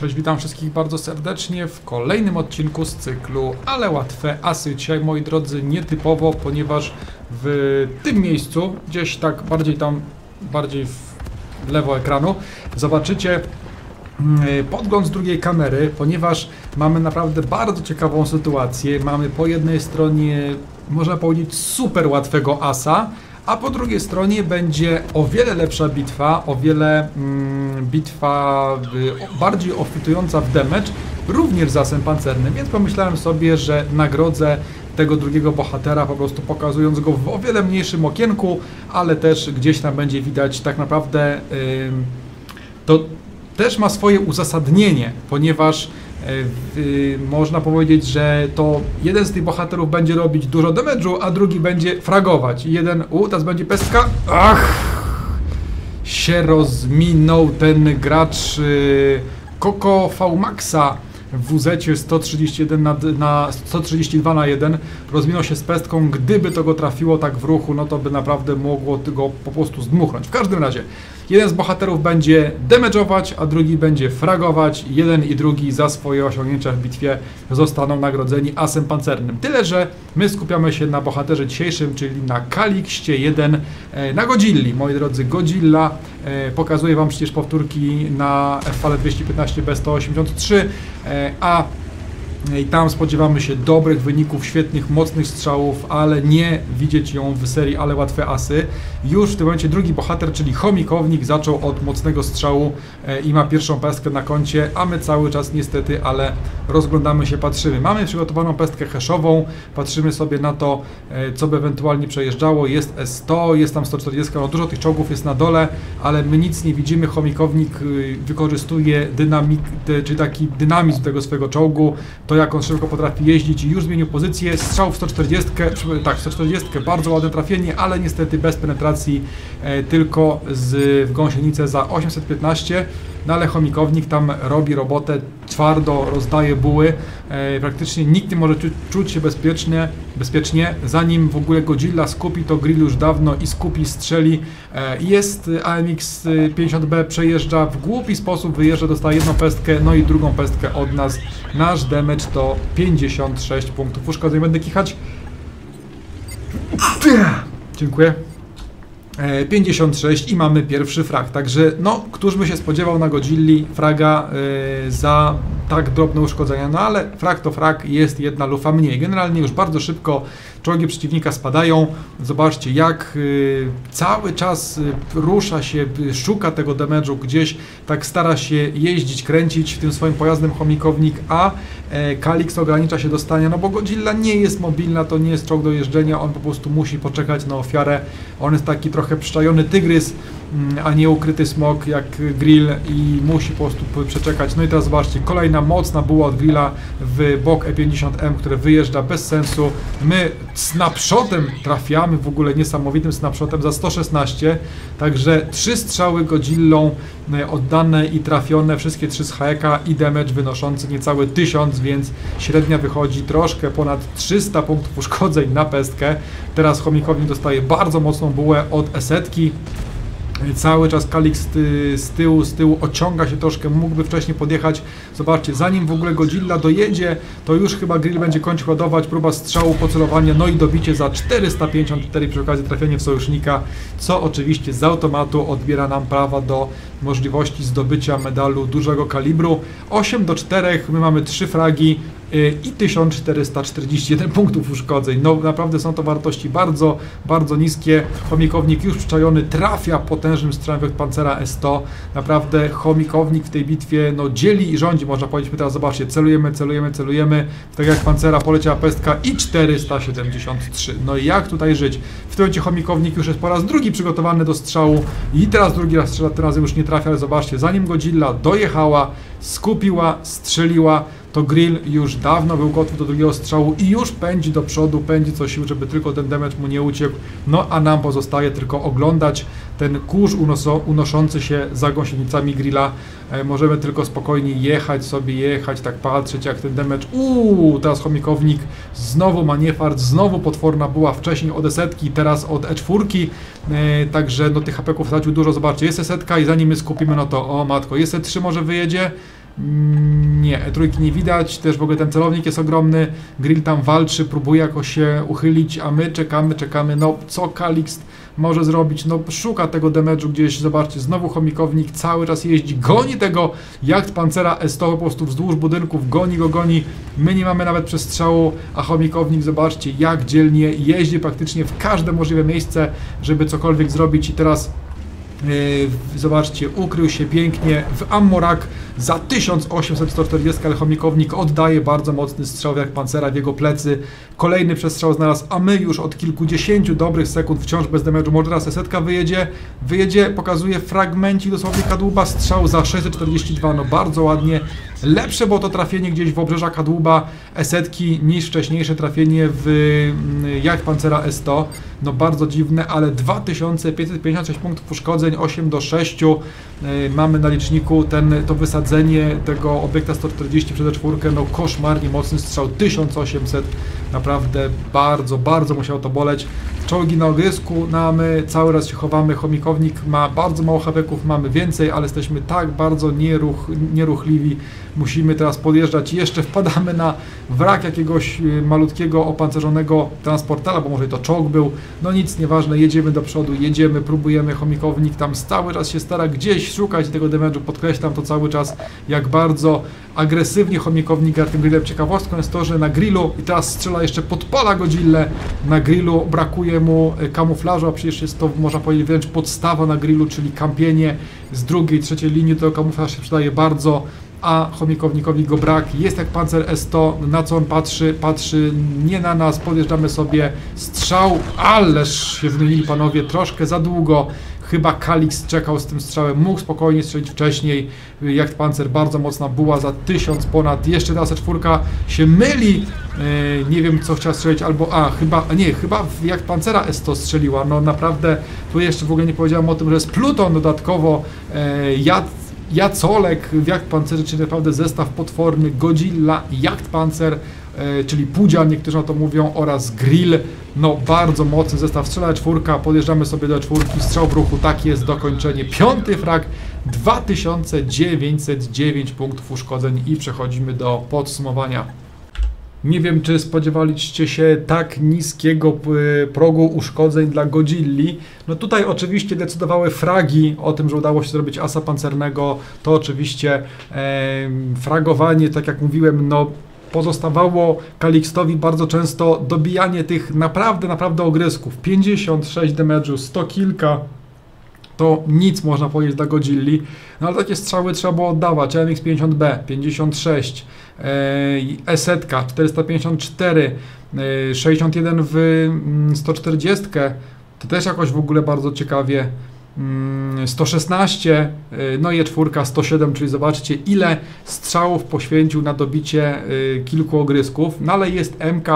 Cześć, witam wszystkich bardzo serdecznie w kolejnym odcinku z cyklu Ale Łatwe Asy. Dzisiaj, moi drodzy, nietypowo, ponieważ w tym miejscu, gdzieś tak bardziej tam, bardziej w lewo ekranu, zobaczycie mm, podgląd z drugiej kamery, ponieważ mamy naprawdę bardzo ciekawą sytuację. Mamy po jednej stronie, można powiedzieć, super łatwego asa, a po drugiej stronie będzie o wiele lepsza bitwa, o wiele mm, bitwa y, bardziej obfitująca w damage, również z asem pancernym, więc pomyślałem sobie, że nagrodzę tego drugiego bohatera, po prostu pokazując go w o wiele mniejszym okienku, ale też gdzieś tam będzie widać tak naprawdę y, to też ma swoje uzasadnienie, ponieważ można powiedzieć, że to jeden z tych bohaterów będzie robić dużo damage'u, a drugi będzie fragować. Jeden, u, teraz będzie pestka. Ach! Się rozminął ten gracz yy, Coco V-Maxa w WZ 131 na, na 132 na 1 rozminął się z pestką, gdyby to go trafiło tak w ruchu, no to by naprawdę mogło go po prostu zdmuchnąć. W każdym razie, jeden z bohaterów będzie damage'ować, a drugi będzie fragować. Jeden i drugi za swoje osiągnięcia w bitwie zostaną nagrodzeni asem pancernym. Tyle, że my skupiamy się na bohaterze dzisiejszym, czyli na Kalikście 1, e, na Godzilli. Moi drodzy, Godzilla, pokazuję Wam przecież powtórki na FL 215 B183, a i tam spodziewamy się dobrych wyników, świetnych, mocnych strzałów, ale nie widzieć ją w serii Ale Łatwe Asy. Już w tym momencie drugi bohater, czyli Chomikownik, zaczął od mocnego strzału e, i ma pierwszą pestkę na koncie, a my cały czas niestety, ale rozglądamy się, patrzymy. Mamy przygotowaną pestkę heszową, patrzymy sobie na to, e, co by ewentualnie przejeżdżało. Jest S100, jest tam 140, no dużo tych czołgów jest na dole, ale my nic nie widzimy. Chomikownik y, wykorzystuje dynamik, czyli taki dynamizm tego swojego czołgu, to jak on szybko potrafi jeździć i już zmienił pozycję. Strzał w 140, tak, 140, bardzo ładne trafienie, ale niestety bez penetracji, e, tylko z, w gąsienicę za 815. No ale chomikownik tam robi robotę, twardo rozdaje buły, e, praktycznie nikt nie może czu, czuć się bezpiecznie, bezpiecznie, zanim w ogóle Godzilla skupi to grill już dawno i skupi, strzeli. E, jest AMX 50B, przejeżdża w głupi sposób, wyjeżdża, dostaje jedną pestkę, no i drugą pestkę od nas. Nasz damage to 56 punktów uszkodzeń. Będę kichać. Dziękuję. 56 e, i mamy pierwszy frag. Także, no, któż by się spodziewał na Godzilli fraga yy, za tak drobne uszkodzenia, no ale frag to frag, jest jedna lufa mniej. Generalnie już bardzo szybko czołgi przeciwnika spadają. Zobaczcie, jak y, cały czas y, rusza się, y, szuka tego damage'u gdzieś, tak stara się jeździć, kręcić tym swoim pojazdem chomikownik, a e, Kalix ogranicza się do stania, no bo Godzilla nie jest mobilna, to nie jest czołg do jeżdżenia, on po prostu musi poczekać na ofiarę. On jest taki trochę przyczajony tygrys, a nie ukryty smok jak grill i musi po prostu przeczekać. No i teraz zobaczcie, kolejna mocna buła od grilla w bok E50M, które wyjeżdża bez sensu. My snapshotem trafiamy, w ogóle niesamowitym snapshotem za 116, także trzy strzały Godzillą e, oddane i trafione, wszystkie trzy z hajeka i damage wynoszący niecałe 1000, więc średnia wychodzi troszkę ponad 300 punktów uszkodzeń na pestkę. Teraz chomikownik dostaje bardzo mocną bułę od esetki, Cały czas Kalix z tyłu, z tyłu ociąga się troszkę, mógłby wcześniej podjechać. Zobaczcie, zanim w ogóle Godzilla dojedzie, to już chyba grill będzie kończył ładować, próba strzału, pocelowania, no i dobicie za 454 przy okazji trafienie w sojusznika, co oczywiście z automatu odbiera nam prawa do możliwości zdobycia medalu dużego kalibru. 8 do 4, my mamy 3 fragi, i 1441 punktów uszkodzeń. No naprawdę są to wartości bardzo, bardzo niskie. Chomikownik już przyczajony trafia potężnym strzałem pancera S100. Naprawdę chomikownik w tej bitwie no, dzieli i rządzi, można powiedzieć. My teraz zobaczcie, celujemy, celujemy, celujemy. Tak jak pancera poleciała pestka i 473. No i jak tutaj żyć? W tym momencie chomikownik już jest po raz drugi przygotowany do strzału i teraz drugi raz strzela, tym razem już nie trafia, ale zobaczcie, zanim Godzilla dojechała, skupiła, strzeliła, to grill już dawno był gotów do drugiego strzału i już pędzi do przodu, pędzi co sił, żeby tylko ten damage mu nie uciekł. No a nam pozostaje tylko oglądać ten kurz unoszący się za gąsienicami grilla. E, możemy tylko spokojnie jechać sobie, jechać, tak patrzeć jak ten damage. Uuu, teraz chomikownik znowu maniefart, znowu potworna była wcześniej od esetki, teraz od E4. E, także no tych hapeków stracił dużo. Zobaczcie, jest esetka i zanim my skupimy, no to o matko, jest E3 może wyjedzie. Nie, trójki nie widać, też w ogóle ten celownik jest ogromny, Grill tam walczy, próbuje jakoś się uchylić, a my czekamy, czekamy, no co Kalixt może zrobić, no szuka tego damage'u gdzieś, zobaczcie, znowu chomikownik cały czas jeździ, goni tego jacht pancera. S100 po prostu wzdłuż budynków, goni go, goni, my nie mamy nawet przestrzału, a chomikownik, zobaczcie, jak dzielnie jeździ praktycznie w każde możliwe miejsce, żeby cokolwiek zrobić. I teraz Zobaczcie, ukrył się pięknie w Ammorak za 1840, ale chomikownik oddaje bardzo mocny strzał jak pancera w jego plecy. Kolejny przestrzał znalazł, a my już od kilkudziesięciu dobrych sekund wciąż bez damage'u. Może teraz setka wyjedzie, wyjedzie, pokazuje fragmencik dosłownie kadłuba, strzał za 642, no bardzo ładnie. Lepsze było to trafienie gdzieś w obrzeża kadłuba esetki niż wcześniejsze trafienie w mm, jak pancera S100. No bardzo dziwne, ale 2556 punktów uszkodzeń, 8 do 6. Yy, Mamy na liczniku ten, to wysadzenie tego obiekta 140 przez czwórkę, no koszmarnie mocny strzał, 1800. Naprawdę bardzo, bardzo musiało to boleć. Czołgi na ogrysku, no a my cały raz się chowamy. Chomikownik ma bardzo mało habeków, mamy więcej, ale jesteśmy tak bardzo nieruch, nieruchliwi. Musimy teraz podjeżdżać. Jeszcze wpadamy na wrak jakiegoś y, malutkiego, opancerzonego transportera, bo może to czołg był. No nic, nieważne, jedziemy do przodu, jedziemy, próbujemy. Chomikownik tam cały czas się stara gdzieś szukać tego damage'u. Podkreślam to cały czas, jak bardzo agresywnie chomikownik gra tym grillem. Ciekawostką jest to, że na grillu i teraz strzela jeszcze podpala Godzillę. Na grillu brakuje mu e, kamuflażu, a przecież jest to, można powiedzieć, wręcz podstawa na grillu, czyli kampienie z drugiej, trzeciej linii. To kamuflaż się przydaje bardzo a chomikownikowi go brak. Jest jak pancer S100, na co on patrzy? Patrzy nie na nas, podjeżdżamy sobie, strzał, ależ się wymylili panowie, troszkę za długo. Chyba Kalix czekał z tym strzałem, mógł spokojnie strzelić wcześniej. Jak pancer, bardzo mocna buła za tysiąc ponad. Jeszcze ta czwórka się myli. E, nie wiem co chciała strzelić, albo a chyba, nie, chyba jak pancera S100 strzeliła. No naprawdę, tu jeszcze w ogóle nie powiedziałem o tym, że jest Pluton dodatkowo. E, Jacolek, Jacht Pancerzy, czyli naprawdę zestaw potworny, Godzilla, Jacht Pancer, e, czyli Pudzian, niektórzy na to mówią, oraz Grill. No bardzo mocny zestaw, strzela czwórka, podjeżdżamy sobie do czwórki, strzał w ruchu, tak jest, dokończenie. Piąty frag, 2909 punktów uszkodzeń i przechodzimy do podsumowania. Nie wiem, czy spodziewaliście się tak niskiego p- progu uszkodzeń dla Godzilli. No tutaj oczywiście decydowały fragi o tym, że udało się zrobić asa pancernego. To oczywiście em, fragowanie, tak jak mówiłem, no pozostawało Kalixtowi bardzo często dobijanie tych naprawdę, naprawdę ogrysków. 56 damage'u, 100 kilka to nic można powiedzieć dla Godzilli. No ale takie strzały trzeba było oddawać. MX-50B, 56, e, Esetka, 454, e, 61 w mm, 140, to też jakoś w ogóle bardzo ciekawie. Mm, 116, y, no i czwórka 107, czyli zobaczcie ile strzałów poświęcił na dobicie y, kilku ogrysków, no ale jest MK,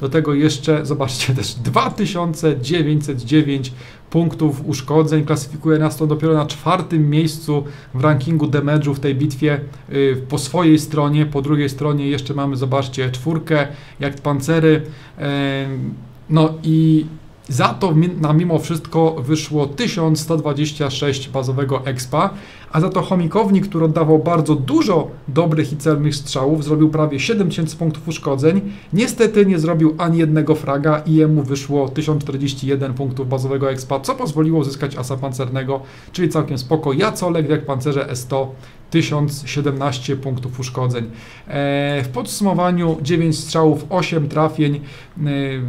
do tego jeszcze, zobaczcie też 2909 punktów uszkodzeń, klasyfikuje nas to dopiero na czwartym miejscu w rankingu damage'u w tej bitwie y, po swojej stronie, po drugiej stronie jeszcze mamy, zobaczcie, czwórkę, jak pancery, em, no i za to na mimo wszystko wyszło 1126 bazowego expa, a za to chomikownik, który oddawał bardzo dużo dobrych i celnych strzałów, zrobił prawie 7000 punktów uszkodzeń. Niestety nie zrobił ani jednego fraga i jemu wyszło 1041 punktów bazowego expa, co pozwoliło uzyskać asa pancernego, czyli całkiem spoko. Jacolek jak pancerze S100 1017 punktów uszkodzeń. E, w podsumowaniu 9 strzałów, 8 trafień, e,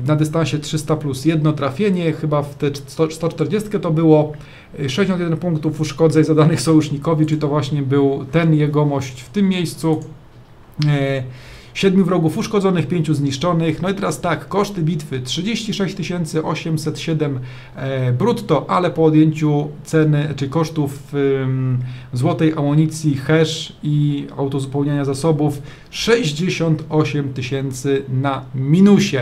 na dystansie 300 plus jedno trafienie, chyba w te 100 140 to było e, 61 punktów uszkodzeń zadanych sojusznikowi, czy to właśnie był ten jegomość w tym miejscu. Siedmiu wrogów uszkodzonych, pięciu zniszczonych. No i teraz tak, koszty bitwy 36 807 e, brutto, ale po odjęciu ceny, czy kosztów złotej amunicji, hash i autozupełniania zasobów 68 tysięcy na minusie.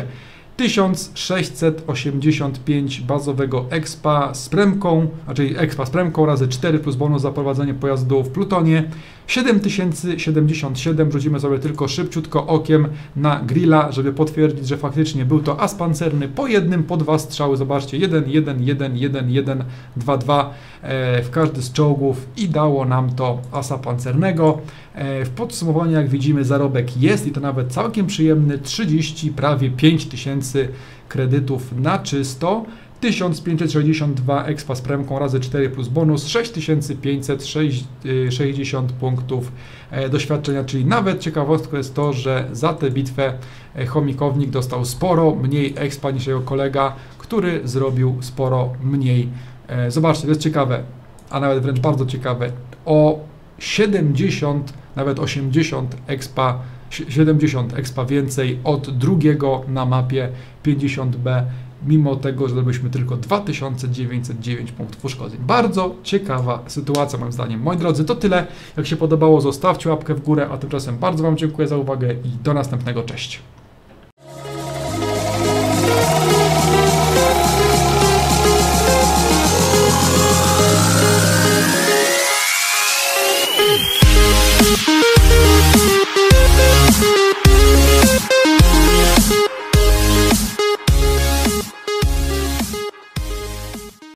1685 bazowego expa z premką, znaczy expa z premką razy 4 plus bonus za prowadzenie pojazdu w Plutonie, 7077 rzucimy sobie tylko szybciutko okiem na grilla, żeby potwierdzić, że faktycznie był to as pancerny po jednym, po dwa strzały. Zobaczcie, 1, 1, 1, 1, 1, 2, 2 w każdy z czołgów i dało nam to asa pancernego. E, w podsumowaniu, jak widzimy, zarobek jest i to nawet całkiem przyjemny 30, prawie 5 tysięcy kredytów na czysto. 1562 expa z premką razy 4 plus bonus, 6560 punktów e, doświadczenia, czyli nawet ciekawostką jest to, że za tę bitwę e, chomikownik dostał sporo mniej expa niż jego kolega, który zrobił sporo mniej. E, zobaczcie, to jest ciekawe, a nawet wręcz bardzo ciekawe, o 70, nawet 80 expa 70 expa więcej od drugiego na mapie 50B mimo tego, że zrobiliśmy tylko 2909 punktów uszkodzeń. Bardzo ciekawa sytuacja moim zdaniem. Moi drodzy, to tyle. Jak się podobało, zostawcie łapkę w górę, a tymczasem bardzo Wam dziękuję za uwagę i do następnego. Cześć!